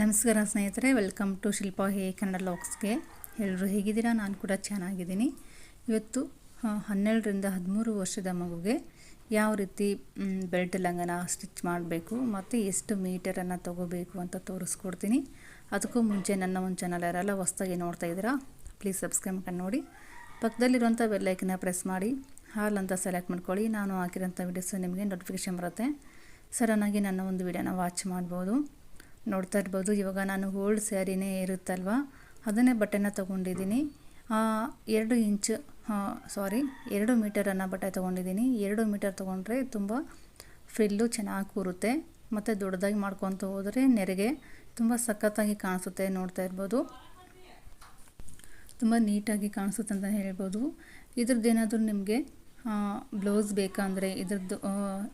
ನಮಸ್ಕಾರ ಸ್ನೇಹಿತರೆ welcome to Shilpa ಹೇ ಕನ್ನಡ ಲಾಕ್ಸ್ಗೆ ಎಲ್ಲರೂ ಹೇಗಿದ್ದೀರಾ? ನಾನು ಕೂಡ ಚೆನ್ನಾಗಿದ್ದೀನಿ. ಇವತ್ತು ಹನ್ನೆರಡರಿಂದ ಹದಿಮೂರು ವರ್ಷದ ಮಗುಗೆ ಯಾವ ರೀತಿ ಬೆಲ್ಟ್ ಲಂಗನ ಸ್ಟಿಚ್ ಮಾಡಬೇಕು ಮತ್ತು ಎಷ್ಟು ಮೀಟರನ್ನು ತಗೋಬೇಕು ಅಂತ ತೋರಿಸ್ಕೊಡ್ತೀನಿ. ಅದಕ್ಕೂ ಮುಂಚೆ ನನ್ನ ಒಂದು ಚಾನಲ್ ಯಾರೆಲ್ಲ ಹೊಸ್ದಾಗಿ ನೋಡ್ತಾ ಇದ್ದೀರಾ ಪ್ಲೀಸ್ ಸಬ್ಸ್ಕ್ರೈಬ್ ಮಾಡಿ ನೋಡಿ. ಪಕ್ಕದಲ್ಲಿರುವಂಥ ಬೆಲ್ಲೈಕನ್ನ ಪ್ರೆಸ್ ಮಾಡಿ. ಹಾಲ್ ಅಂತ ಸೆಲೆಕ್ಟ್ ಮಾಡ್ಕೊಳ್ಳಿ. ನಾನು ಹಾಕಿರೋಂಥ ವಿಡಿಯೋಸ್ ನಿಮಗೆ ನೋಟಿಫಿಕೇಷನ್ ಬರುತ್ತೆ. ಸಡನ್ನಾಗಿ ನನ್ನ ಒಂದು ವಿಡಿಯೋನ ವಾಚ್ ಮಾಡ್ಬೋದು. ನೋಡ್ತಾ ಇರ್ಬೋದು. ಇವಾಗ ನಾನು ಓಲ್ಡ್ ಸ್ಯಾರಿನೇ ಇರುತ್ತಲ್ವ? ಅದನ್ನೇ ಬಟ್ಟೆನ ತೊಗೊಂಡಿದ್ದೀನಿ. ಎರಡು ಇಂಚ್ ಸಾರಿ ಎರಡು ಮೀಟರನ್ನು ಬಟ್ಟೆ ತೊಗೊಂಡಿದ್ದೀನಿ. ಎರಡು ಮೀಟರ್ ತೊಗೊಂಡ್ರೆ ತುಂಬ ಫ್ರಿಲ್ಲು ಚೆನ್ನಾಗಿ ಕೂರುತ್ತೆ. ಮತ್ತು ದೊಡ್ಡದಾಗಿ ಮಾಡ್ಕೊತ ಹೋದರೆ ನೆರಿಗೆ ತುಂಬ ಸಖತ್ತಾಗಿ ಕಾಣಿಸುತ್ತೆ ನೋಡ್ತಾ ಇರ್ಬೋದು. ತುಂಬ ನೀಟಾಗಿ ಕಾಣಿಸುತ್ತೆ ಅಂತ ಹೇಳ್ಬೋದು. ಇದ್ರದ್ದು ಏನಾದರೂ ನಿಮಗೆ ಬ್ಲೌಸ್ ಬೇಕಂದರೆ ಇದರದ್ದು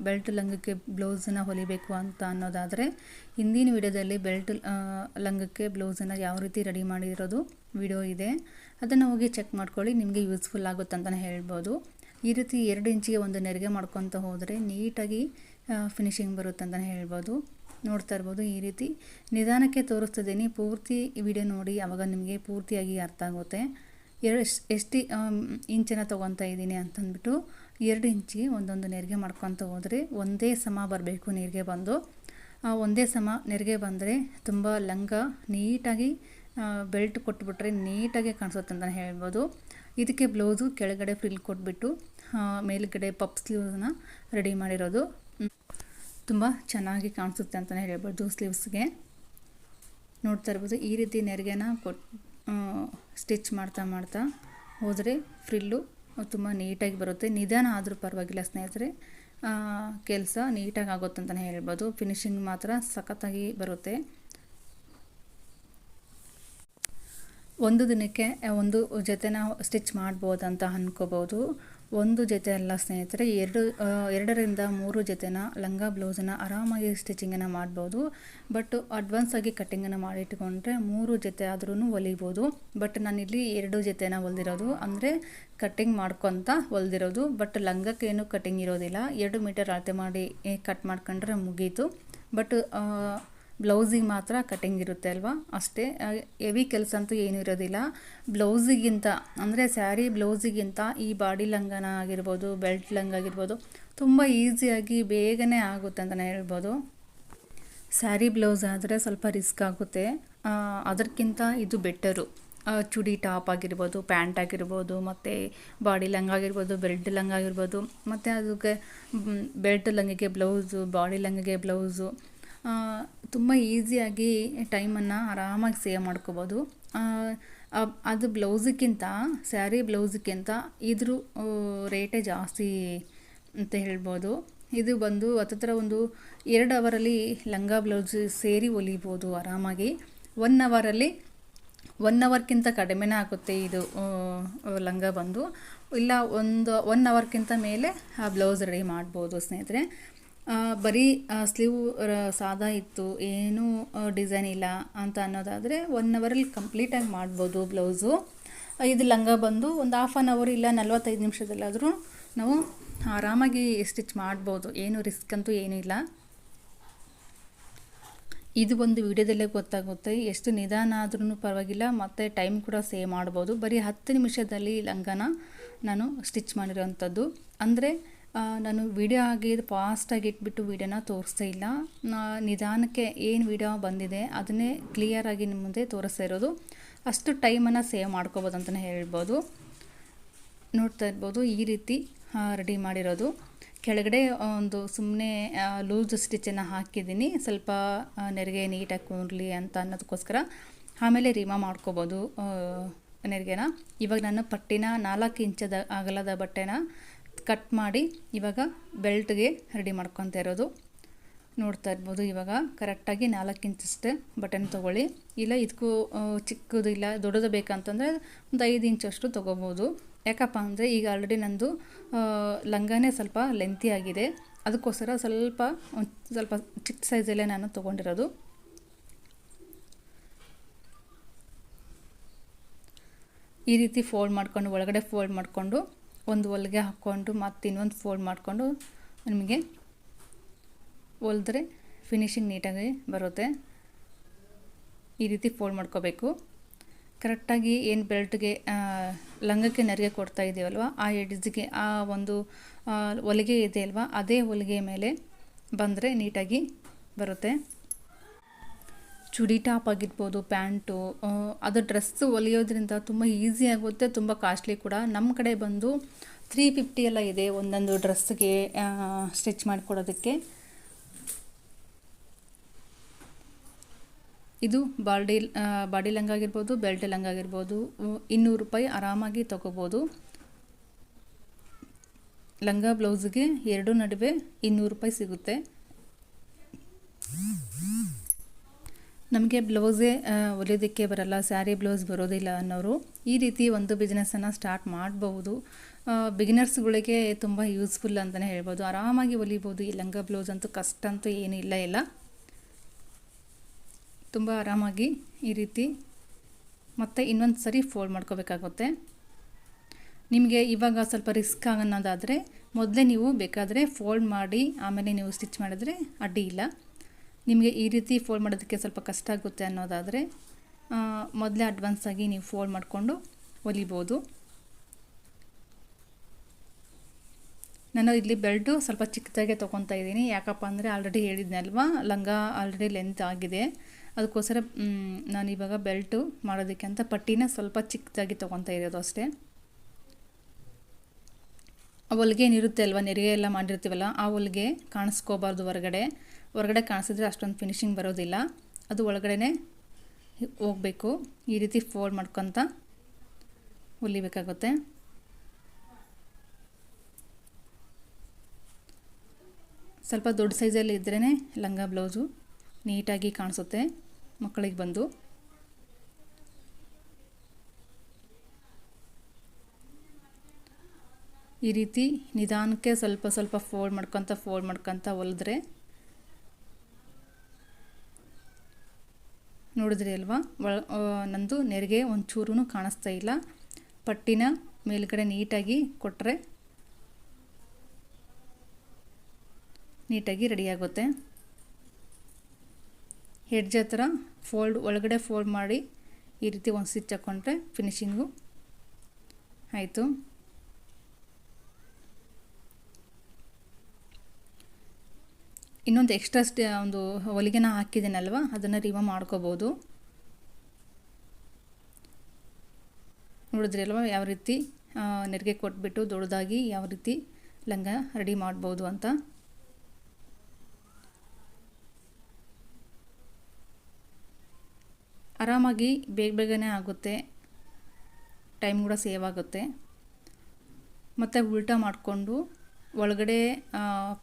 ಬೆಲ್ಟ್ ಲಂಗಕ್ಕೆ ಬ್ಲೌಸನ್ನು ಹೊಲಿಬೇಕು ಅಂತ ಅನ್ನೋದಾದರೆ ಹಿಂದಿನ ವಿಡಿಯೋದಲ್ಲಿ ಬೆಲ್ಟ್ ಲಂಗಕ್ಕೆ ಬ್ಲೌಸನ್ನು ಯಾವ ರೀತಿ ರೆಡಿ ಮಾಡಿರೋದು ವಿಡಿಯೋ ಇದೆ. ಅದನ್ನು ಹೋಗಿ ಚೆಕ್ ಮಾಡ್ಕೊಳ್ಳಿ, ನಿಮಗೆ ಯೂಸ್ಫುಲ್ ಆಗುತ್ತೆ ಅಂತಲೇ ಹೇಳ್ಬೋದು. ಈ ರೀತಿ ಎರಡು ಇಂಚಿಗೆ ಒಂದು ನೆರಿಗೆ ಮಾಡ್ಕೊತ ಹೋದರೆ ನೀಟಾಗಿ ಫಿನಿಶಿಂಗ್ ಬರುತ್ತೆ ಅಂತಲೇ ಹೇಳ್ಬೋದು. ನೋಡ್ತಾ ಇರ್ಬೋದು ಈ ರೀತಿ. ನಿಧಾನಕ್ಕೆ ತೋರಿಸ್ತಿದ್ದೀನಿ. ಪೂರ್ತಿ ವಿಡಿಯೋ ನೋಡಿ ಆವಾಗ ನಿಮಗೆ ಪೂರ್ತಿಯಾಗಿ ಅರ್ಥ ಆಗುತ್ತೆ. ಎರಡು ಎಷ್ಟು ಇಂಚನ್ನು ತೊಗೊತಾ ಇದ್ದೀನಿ ಅಂತಂದ್ಬಿಟ್ಟು ಎರಡು ಇಂಚಿಗೆ ಒಂದೊಂದು ನೆರಿಗೆ ಮಾಡ್ಕೊತ ಹೋದರೆ ಒಂದೇ ಸಮ ಬರಬೇಕು ನೀರಿಗೆ ಬಂದು. ಆ ಒಂದೇ ಸಮ ನೆರಿಗೆ ಬಂದರೆ ತುಂಬ ಲಂಗ, ನೀಟಾಗಿ ಬೆಲ್ಟ್ ಕೊಟ್ಬಿಟ್ರೆ ನೀಟಾಗಿ ಕಾಣಿಸುತ್ತೆ ಅಂತ ಹೇಳ್ಬೋದು. ಇದಕ್ಕೆ ಬ್ಲೌಸು ಕೆಳಗಡೆ ಫ್ರಿಲ್ ಕೊಟ್ಬಿಟ್ಟು ಮೇಲುಗಡೆ ಪಪ್ ಸ್ಲೀವ್ಸನ್ನು ರೆಡಿ ಮಾಡಿರೋದು. ತುಂಬ ಚೆನ್ನಾಗಿ ಕಾಣಿಸುತ್ತೆ ಅಂತಲೇ ಹೇಳ್ಬೋದು ಸ್ಲೀವ್ಸ್ಗೆ. ನೋಡ್ತಾ ಇರ್ಬೋದು ಈ ರೀತಿ ನೆರಿಗೆನ ಕೊಟ್ ಸ್ಟಿಚ್ ಮಾಡ್ತಾ ಮಾಡ್ತಾ ಹೋದರೆ ಫ್ರಿಲ್ಲು ತುಂಬ ನೀಟಾಗಿ ಬರುತ್ತೆ. ನಿಧಾನ ಆದರೂ ಪರವಾಗಿಲ್ಲ ಸ್ನೇಹಿತರೆ. ಕೆಲಸ ನೀಟಾಗಿ ಆಗುತ್ತೆ ಅಂತಲೇ ಹೇಳ್ಬೋದು. ಫಿನಿಶಿಂಗ್ ಮಾತ್ರ ಸಖತ್ತಾಗಿ ಬರುತ್ತೆ. ಒಂದು ದಿನಕ್ಕೆ ಒಂದು ಜೊತೆ ನಾವು ಸ್ಟಿಚ್ ಮಾಡ್ಬೋದಂತ ಅಂದ್ಕೋಬೋದು ಒಂದು ಜೊತೆ ಅಲ್ಲ ಸ್ನೇಹಿತರೆ, ಎರಡು ಎರಡರಿಂದ ಮೂರು ಜೊತೆನ ಲಂಗ ಬ್ಲೌಸನ್ನ ಆರಾಮಾಗಿ ಸ್ಟಿಚಿಂಗನ್ನು ಮಾಡ್ಬೋದು. ಬಟ್ ಅಡ್ವಾನ್ಸ್ ಆಗಿ ಕಟ್ಟಿಂಗನ್ನು ಮಾಡಿಟ್ಕೊಂಡ್ರೆ ಮೂರು ಜೊತೆ ಆದ್ರೂ ಹೊಲಿಬೋದು ಬಟ್ ನಾನಿಲ್ಲಿ ಎರಡು ಜೊತೆನ ಹೊಲ್ದಿರೋದು ಅಂದರೆ ಕಟ್ಟಿಂಗ್ ಮಾಡ್ಕೊತ ಹೊಲ್ದಿರೋದು ಬಟ್ ಲಂಗಕ್ಕೇನು ಕಟ್ಟಿಂಗ್ ಇರೋದಿಲ್ಲ. ಎರಡು ಮೀಟರ್ ಅಳತೆ ಮಾಡಿ ಕಟ್ ಮಾಡ್ಕೊಂಡ್ರೆ ಮುಗೀತು. ಬಟ್ ಬ್ಲೌಸಿಗೆ ಮಾತ್ರ ಕಟ್ಟಿಂಗ್ ಇರುತ್ತೆ ಅಲ್ವಾ? ಅಷ್ಟೇ ಹೆವಿ ಕೆಲಸ ಅಂತೂ ಏನೂ ಇರೋದಿಲ್ಲ. ಬ್ಲೌಸಿಗಿಂತ, ಅಂದರೆ ಸ್ಯಾರಿ ಬ್ಲೌಸಿಗಿಂತ ಈ ಬಾಡಿ ಲಂಗನ ಆಗಿರ್ಬೋದು ಬೆಲ್ಟ್ ಲಂಗ ಆಗಿರ್ಬೋದು, ತುಂಬ ಈಸಿಯಾಗಿ ಬೇಗನೆ ಆಗುತ್ತೆ ಅಂತಲೇ ಹೇಳ್ಬೋದು. ಸ್ಯಾರಿ ಬ್ಲೌಸ್ ಆದರೆ ಸ್ವಲ್ಪ ರಿಸ್ಕ್ ಆಗುತ್ತೆ. ಅದಕ್ಕಿಂತ ಇದು ಬೆಟರು ಚುಡಿ ಟಾಪ್ ಆಗಿರ್ಬೋದು ಪ್ಯಾಂಟ್ ಆಗಿರ್ಬೋದು, ಮತ್ತು ಬಾಡಿ ಲಂಗ ಆಗಿರ್ಬೋದು ಬೆಲ್ಟ್ ಲಂಗ ಆಗಿರ್ಬೋದು, ಮತ್ತು ಅದಕ್ಕೆ ಬೆಲ್ಟ್ ಲಂಗಿಗೆ ಬ್ಲೌಸು ಬಾಡಿ ಲಂಗಿಗೆ ಬ್ಲೌಸು ತುಂಬ ಈಸಿಯಾಗಿ ಟೈಮನ್ನು ಆರಾಮಾಗಿ ಸೇವ್ ಮಾಡ್ಕೋಬೋದು. ಅದು ಬ್ಲೌಸಿಗಿಂತ ಸ್ಯಾರಿ ಬ್ಲೌಸಿಗಿಂತ ಇದ್ರ ರೇಟೇ ಜಾಸ್ತಿ ಅಂತ ಹೇಳ್ಬೋದು. ಇದು ಬಂದು ಹತ್ತತ್ರ ಒಂದು ಎರಡು ಅವರಲ್ಲಿ ಲಂಗ ಬ್ಲೌಸ್ ಸೇರಿ ಹೊಲಿಬೋದು ಆರಾಮಾಗಿ. ಒನ್ ಅವರಲ್ಲಿ ಒನ್ ಅವರ್ಗಿಂತ ಕಡಿಮೆನೇ ಆಗುತ್ತೆ ಇದು ಲಂಗ ಬಂದು. ಇಲ್ಲ, ಒಂದು ಒನ್ ಅವರ್ಗಿಂತ ಮೇಲೆ ಆ ಬ್ಲೌಸ್ ರೆಡಿ ಮಾಡ್ಬೋದು ಸ್ನೇಹಿತರೆ. ಬರೀ ಸ್ಲೀವ್ ಸಾದಾ ಇತ್ತು, ಏನೂ ಡಿಸೈನ್ ಇಲ್ಲ ಅಂತ ಅನ್ನೋದಾದರೆ ಒನ್ ಅವರಲ್ಲಿ ಕಂಪ್ಲೀಟಾಗಿ ಮಾಡ್ಬೋದು ಬ್ಲೌಸು. ಇದು ಲಂಗ ಬಂದು ಒಂದು ಹಾಫ್ ಆನ್ ಅವರ್ ಇಲ್ಲ ನಲ್ವತ್ತೈದು ನಿಮಿಷದಲ್ಲಾದರೂ ನಾವು ಆರಾಮಾಗಿ ಸ್ಟಿಚ್ ಮಾಡ್ಬೋದು. ಏನು ರಿಸ್ಕ್ ಅಂತೂ ಏನೂ ಇಲ್ಲ. ಇದು ಒಂದು ವಿಡಿಯೋದಲ್ಲೇ ಗೊತ್ತಾಗುತ್ತೆ ಎಷ್ಟು ನಿಧಾನ ಆದ್ರೂ ಪರವಾಗಿಲ್ಲ, ಮತ್ತು ಟೈಮ್ ಕೂಡ ಸೇವ್ ಮಾಡ್ಬೋದು. ಬರೀ ಹತ್ತು ನಿಮಿಷದಲ್ಲಿ ಲಂಗನ ನಾನು ಸ್ಟಿಚ್ ಮಾಡಿರೋವಂಥದ್ದು. ಅಂದರೆ ನಾನು ವಿಡಿಯೋ ಆಗಿ ಫಾಸ್ಟಾಗಿ ಇಟ್ಬಿಟ್ಟು ವಿಡಿಯೋನ ತೋರಿಸ್ತಾ ಇಲ್ಲ. ನಿಧಾನಕ್ಕೆ ಏನು ವಿಡಿಯೋ ಬಂದಿದೆ ಅದನ್ನೇ ಕ್ಲಿಯರಾಗಿ ನಿಮ್ಮ ಮುಂದೆ ತೋರಿಸ್ತಾ ಇರೋದು. ಅಷ್ಟು ಟೈಮನ್ನು ಸೇವ್ ಮಾಡ್ಕೋಬೋದು ಅಂತಲೇ ಹೇಳ್ಬೋದು. ನೋಡ್ತಾ ಇರ್ಬೋದು ಈ ರೀತಿ ರೆಡಿ ಮಾಡಿರೋದು. ಕೆಳಗಡೆ ಒಂದು ಸುಮ್ಮನೆ ಲೂಸ್ ಸ್ಟಿಚನ್ನು ಹಾಕಿದ್ದೀನಿ. ಸ್ವಲ್ಪ ನೆರಿಗೆ ನೀಟಾಗಿ ಕೂರಲಿ ಅಂತ ಅನ್ನೋದಕ್ಕೋಸ್ಕರ. ಆಮೇಲೆ ರೀಮಾ ಮಾಡ್ಕೋಬೋದು ನೆರಿಗೆನ. ಇವಾಗ ನಾನು ಪಟ್ಟಿನ ನಾಲ್ಕು ಇಂಚದ ಅಗಲದ ಬಟ್ಟೆನ ಕಟ್ ಮಾಡಿ ಇವಾಗ ಬೆಲ್ಟ್ಗೆ ರೆಡಿ ಮಾಡ್ಕೊತಾ ಇರೋದು. ನೋಡ್ತಾ ಇರ್ಬೋದು ಇವಾಗ ಕರೆಕ್ಟಾಗಿ ನಾಲ್ಕು ಇಂಚಷ್ಟೇ ಬಟನ್ ತೊಗೊಳ್ಳಿ. ಇಲ್ಲ ಇದಕ್ಕೂ ಚಿಕ್ಕದು ಇಲ್ಲ ದೊಡ್ಡದು ಬೇಕಂತಂದರೆ ಒಂದು ಐದು ಇಂಚಷ್ಟು ತೊಗೋಬೋದು. ಯಾಕಪ್ಪ ಅಂದರೆ ಈಗ ಆಲ್ರೆಡಿ ನಂದು ಲಂಗನೇ ಸ್ವಲ್ಪ ಲೆಂತಿ ಆಗಿದೆ. ಅದಕ್ಕೋಸ್ಕರ ಸ್ವಲ್ಪ ಸ್ವಲ್ಪ ಚಿಕ್ಕ ಸೈಜಲ್ಲೇ ನಾನು ತೊಗೊಂಡಿರೋದು. ಈ ರೀತಿ ಫೋಲ್ಡ್ ಮಾಡಿಕೊಂಡು, ಒಳಗಡೆ ಫೋಲ್ಡ್ ಮಾಡಿಕೊಂಡು ಒಂದು ಹೊಲಿಗೆ ಹಾಕ್ಕೊಂಡು ಮತ್ತು ಇನ್ನೊಂದು ಫೋಲ್ಡ್ ಮಾಡಿಕೊಂಡು ನಿಮಗೆ ಹೊಲಿದ್ರೆ ಫಿನಿಶಿಂಗ್ ನೀಟಾಗಿ ಬರುತ್ತೆ. ಈ ರೀತಿ ಫೋಲ್ಡ್ ಮಾಡ್ಕೋಬೇಕು. ಕರೆಕ್ಟಾಗಿ ಏನು ಬೆಲ್ಟ್ಗೆ ಲಂಗಕ್ಕೆ ನೆರಿಗೆ ಕೊಡ್ತಾ ಇದ್ದೀವಲ್ವ ಆ ಎಡ್ಜ್ಗೆ ಆ ಒಂದು ಹೊಲಿಗೆ ಇದೆ ಅಲ್ವಾ, ಅದೇ ಹೊಲಿಗೆ ಮೇಲೆ ಬಂದರೆ ನೀಟಾಗಿ ಬರುತ್ತೆ. ಚುಡಿ ಟಾಪ್ ಆಗಿರ್ಬೋದು, ಪ್ಯಾಂಟು ಅದು ಡ್ರೆಸ್ ಹೊಲಿಯೋದ್ರಿಂದ ತುಂಬ ಈಸಿ ಆಗುತ್ತೆ, ತುಂಬ ಕಾಸ್ಟ್ಲಿ ಕೂಡ. ನಮ್ಮ ಕಡೆ ಬಂದು ತ್ರೀ ಫಿಫ್ಟಿ ಎಲ್ಲ ಇದೆ ಒಂದೊಂದು ಡ್ರೆಸ್ಗೆ ಸ್ಟಿಚ್ ಮಾಡಿಕೊಡೋದಕ್ಕೆ. ಇದು ಬಾಡಿ ಬಾಡಿ ಲಂಗ ಆಗಿರ್ಬೋದು ಬೆಲ್ಟ್ ಲಂಗ ಆಗಿರ್ಬೋದು ಇನ್ನೂರು ರೂಪಾಯಿ ಆರಾಮಾಗಿ ತೊಗೋಬೋದು. ಲಂಗ ಬ್ಲೌಸ್ಗೆ ಎರಡು ನಡುವೆ ಇನ್ನೂರು ರೂಪಾಯಿ ಸಿಗುತ್ತೆ. ನಮಗೆ ಬ್ಲೌಸೇ ಹೊಲಿಯೋದಕ್ಕೆ ಬರಲ್ಲ ಸ್ಯಾರಿ ಬ್ಲೌಸ್ ಬರೋದಿಲ್ಲ ಅನ್ನೋರು ಈ ರೀತಿ ಒಂದು ಬಿಸ್ನೆಸ್ಸನ್ನು ಸ್ಟಾರ್ಟ್ ಮಾಡಬಹುದು. ಬಿಗಿನರ್ಸ್ಗಳಿಗೆ ತುಂಬ ಯೂಸ್ಫುಲ್ ಅಂತಲೇ ಹೇಳ್ಬೋದು. ಆರಾಮಾಗಿ ಹೊಲಿಬೋದು ಈ ಲಂಗ ಬ್ಲೌಸ್ ಅಂತೂ ಕಷ್ಟ ಅಂತೂ ಏನೂ ಇಲ್ಲ ಇಲ್ಲ ತುಂಬ ಆರಾಮಾಗಿ ಈ ರೀತಿ ಮತ್ತೆ ಇನ್ನೊಂದು ಸರಿ ಫೋಲ್ಡ್ ಮಾಡ್ಕೋಬೇಕಾಗುತ್ತೆ. ನಿಮಗೆ ಇವಾಗ ಸ್ವಲ್ಪ ರಿಸ್ಕ್ ಅನ್ನೋದಾದರೆ ಮೊದಲೇ ನೀವು ಬೇಕಾದರೆ ಫೋಲ್ಡ್ ಮಾಡಿ, ಆಮೇಲೆ ನೀವು ಸ್ಟಿಚ್ ಮಾಡಿದ್ರೆ ಅಡ್ಡಿ ಇಲ್ಲ. ನಿಮಗೆ ಈ ರೀತಿ ಫೋಲ್ಡ್ ಮಾಡೋದಕ್ಕೆ ಸ್ವಲ್ಪ ಕಷ್ಟ ಆಗುತ್ತೆ ಅನ್ನೋದಾದರೆ ಮೊದಲೇ ಅಡ್ವಾನ್ಸ್ ಆಗಿ ನೀವು ಫೋಲ್ಡ್ ಮಾಡಿಕೊಂಡು ಹೊಲಿಬೋದು ನಾನು ಇಲ್ಲಿ ಬೆಲ್ಟು ಸ್ವಲ್ಪ ಚಿಕ್ಕದಾಗೆ ತೊಗೊತಾ ಇದ್ದೀನಿ. ಯಾಕಪ್ಪ ಅಂದರೆ ಆಲ್ರೆಡಿ ಹೇಳಿದ್ನಲ್ವಾ ಲಂಗ ಆಲ್ರೆಡಿ ಲೆಂತ್ ಆಗಿದೆ. ಅದಕ್ಕೋಸ್ಕರ ನಾನು ಇವಾಗ ಬೆಲ್ಟು ಮಾಡೋದಕ್ಕೆ ಅಂತ ಪಟ್ಟಿನ ಸ್ವಲ್ಪ ಚಿಕ್ಕದಾಗಿ ತೊಗೊತಾ ಇರೋದು ಅಷ್ಟೇ. ಆ ಹೊಲಿಗೆ ಏನಿರುತ್ತೆ ಅಲ್ವಾ? ನೆರಿಗೆ ಎಲ್ಲ ಮಾಡಿರ್ತೀವಲ್ಲ, ಆ ಹೊಲಿಗೆ ಕಾಣಿಸ್ಕೋಬಾರ್ದು ಹೊರಗಡೆ. ಹೊರಗಡೆ ಕಾಣಿಸಿದ್ರೆ ಅಷ್ಟೊಂದು ಫಿನಿಶಿಂಗ್ ಬರೋದಿಲ್ಲ. ಅದು ಒಳಗಡೆ ಹೋಗಬೇಕು. ಈ ರೀತಿ ಫೋಲ್ಡ್ ಮಾಡ್ಕೊತ ಹೊಲಿಬೇಕಾಗುತ್ತೆ ಸ್ವಲ್ಪ ದೊಡ್ಡ ಸೈಜಲ್ಲಿ ಇದ್ರೇ ಲಂಗ ಬ್ಲೌಸು ನೀಟಾಗಿ ಕಾಣಿಸುತ್ತೆ ಮಕ್ಕಳಿಗೆ ಬಂದು. ಈ ರೀತಿ ನಿಧಾನಕ್ಕೆ ಸ್ವಲ್ಪ ಸ್ವಲ್ಪ ಫೋಲ್ಡ್ ಮಾಡ್ಕೊತ ಫೋಲ್ಡ್ ಮಾಡ್ಕೊತ ಹೊಲಿದ್ರೆ ನೋಡಿದ್ರಿ ಅಲ್ವಾ? ಒಳ ನಂದು ನೆರಿಗೆ ಒಂಚೂರು ಕಾಣಿಸ್ತಾ ಇಲ್ಲ. ಪಟ್ಟಿನ ಮೇಲ್ಗಡೆ ನೀಟಾಗಿ ಕೊಟ್ಟರೆ ನೀಟಾಗಿ ರೆಡಿಯಾಗುತ್ತೆ ಹೆಡ್ಜ್ ಹತ್ರ ಫೋಲ್ಡ್ ಒಳಗಡೆ ಫೋಲ್ಡ್ ಮಾಡಿ ಈ ರೀತಿ ಒಂದು ಸ್ಟಿಚ್ ಹಾಕ್ಕೊಂಡ್ರೆ ಫಿನಿಶಿಂಗು ಆಯಿತು. ಇನ್ನೊಂದು ಎಕ್ಸ್ಟ್ರಾ ಸ್ಟೇ ಒಂದು ಹೊಲಿಗೆನ ಹಾಕಿದ್ದೀನಲ್ವ? ಅದನ್ನು ರಿಮೂವ್ ಮಾಡ್ಕೋಬೋದು. ನೋಡಿದ್ರಿ ಅಲ್ವ ಯಾವ ರೀತಿ ನೆರಿಗೆ ಕೊಟ್ಬಿಟ್ಟು ದೊಡ್ಡದಾಗಿ ಯಾವ ರೀತಿ ಲಂಗ ರೆಡಿ ಮಾಡ್ಬೋದು ಅಂತ. ಆರಾಮಾಗಿ ಬೇಗ ಬೇಗನೆ ಆಗುತ್ತೆ. ಟೈಮ್ ಕೂಡ ಸೇವ್ ಆಗುತ್ತೆ. ಮತ್ತು ಉಲ್ಟಾ ಮಾಡಿಕೊಂಡು ಒಳಗಡೆ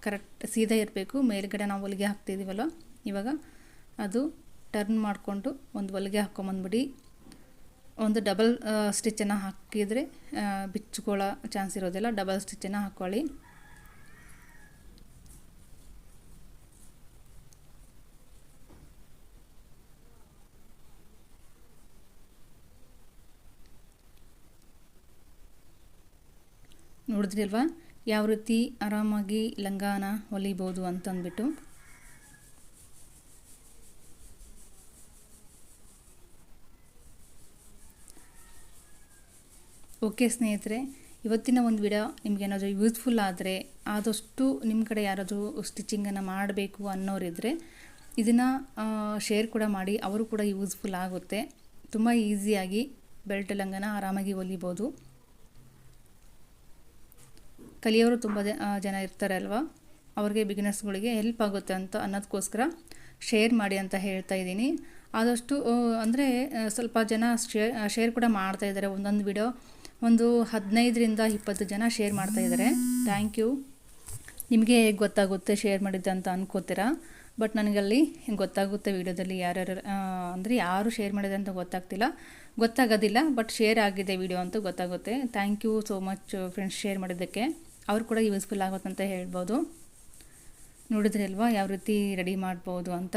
ಕರೆಕ್ಟ್ ಸೀದಾ ಇರಬೇಕು. ಮೇಲ್ಗಡೆ ನಾವು ಹೊಲಿಗೆ ಹಾಕ್ತಿದ್ದೀವಲ್ಲ ಇವಾಗ ಅದು ಟರ್ನ್ ಮಾಡಿಕೊಂಡು ಒಂದು ಹೊಲಿಗೆ ಹಾಕ್ಕೊಂಬಂದ್ಬಿಡಿ ಒಂದು ಡಬಲ್ ಸ್ಟಿಚ್ಚನ್ನು ಹಾಕಿದರೆ ಬಿಚ್ಕೊಳ್ಳೋ ಚಾನ್ಸ್ ಇರೋದಿಲ್ಲ. ಡಬಲ್ ಸ್ಟಿಚ್ಚನ್ನು ಹಾಕ್ಕೊಳ್ಳಿ ನೋಡಿದ್ರಿ ಅಲ್ವಾ? ಯಾವ ರೀತಿ ಆರಾಮಾಗಿ ಲಂಗಾನ ಹೊಲಿಬೋದು ಅಂತಂದ್ಬಿಟ್ಟು. ಓಕೆ ಸ್ನೇಹಿತರೆ, ಇವತ್ತಿನ ಒಂದು ವಿಡಿಯೋ ನಿಮಗೇನಾದರೂ ಯೂಸ್ಫುಲ್ ಆದರೆ, ಆದಷ್ಟು ನಿಮ್ಮ ಕಡೆ ಯಾರಾದರೂ ಸ್ಟಿಚಿಂಗನ್ನು ಮಾಡಬೇಕು ಅನ್ನೋರಿದ್ದರೆ ಇದನ್ನು ಶೇರ್ ಕೂಡ ಮಾಡಿ, ಅವರು ಕೂಡ ಯೂಸ್ಫುಲ್ ಆಗುತ್ತೆ. ತುಂಬ ಈಸಿಯಾಗಿ ಬೆಲ್ಟ್ ಲಂಗನ ಆರಾಮಾಗಿ ಹೊಲಿಬೋದು. ಕಲಿಯೋರು ತುಂಬ ಜನ ಇರ್ತಾರೆ ಅಲ್ವಾ ಅವ್ರಿಗೆ ಬಿಗಿನರ್ಸ್ಗಳಿಗೆ ಹೆಲ್ಪ್ ಆಗುತ್ತೆ ಅಂತ ಅನ್ನೋದಕ್ಕೋಸ್ಕರ ಶೇರ್ ಮಾಡಿ ಅಂತ ಹೇಳ್ತಾ ಇದ್ದೀನಿ. ಆದಷ್ಟು ಅಂದರೆ ಸ್ವಲ್ಪ ಜನ ಶೇರ್ ಶೇರ್ ಕೂಡ ಮಾಡ್ತಾ ಇದ್ದಾರೆ. ಒಂದೊಂದು ವಿಡಿಯೋ ಒಂದು ಹದಿನೈದರಿಂದ ಇಪ್ಪತ್ತು ಜನ ಶೇರ್ ಮಾಡ್ತಾ ಇದ್ದಾರೆ. ಥ್ಯಾಂಕ್ ಯು ನಿಮಗೆ ಹೇಗೆ ಗೊತ್ತಾಗುತ್ತೆ ಶೇರ್ ಮಾಡಿದ್ದೆ ಅಂತ ಅನ್ಕೋತೀರಾ? ಬಟ್ ನನಗಲ್ಲಿ ಗೊತ್ತಾಗುತ್ತೆ ವಿಡಿಯೋದಲ್ಲಿ ಯಾರ್ಯಾರು ಅಂದರೆ ಯಾರು ಶೇರ್ ಮಾಡಿದೆ ಅಂತ ಗೊತ್ತಾಗ್ತಿಲ್ಲ. ಗೊತ್ತಾಗೋದಿಲ್ಲ ಬಟ್ ಶೇರ್ ಆಗಿದೆ ವಿಡಿಯೋ ಅಂತ ಗೊತ್ತಾಗುತ್ತೆ. Thank you so much friends share ಮಾಡಿದ್ದಕ್ಕೆ. ಅವ್ರು ಕೂಡ ಯೂಸ್ಫುಲ್ ಆಗುತ್ತೆ ಅಂತ ಹೇಳ್ಬೋದು. ನೋಡಿದ್ರೆ ಅಲ್ವಾ? ಯಾವ ರೀತಿ ರೆಡಿ ಮಾಡ್ಬೋದು ಅಂತ.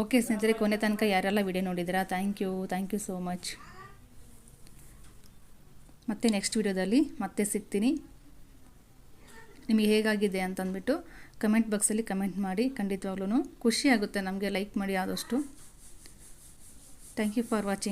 ಓಕೆ ಸ್ನೇಹಿತರೆ, ಕೊನೆ ತನಕ ಯಾರೆಲ್ಲ ವಿಡಿಯೋ ನೋಡಿದ್ದೀರಾ? Thank you thank you so much ಮತ್ತೆ ನೆಕ್ಸ್ಟ್ ವಿಡಿಯೋದಲ್ಲಿ ಮತ್ತೆ ಸಿಗ್ತೀನಿ. ನಿಮಗೆ ಹೇಗಾಗಿದೆ ಅಂತಂದ್ಬಿಟ್ಟು ಕಮೆಂಟ್ ಬಾಕ್ಸಲ್ಲಿ ಕಮೆಂಟ್ ಮಾಡಿ. ಖಂಡಿತವಾಗ್ಲೂ ಖುಷಿ ಆಗುತ್ತೆ ನಮಗೆ ಲೈಕ್ ಮಾಡಿ ಆದಷ್ಟು. Thank you for watching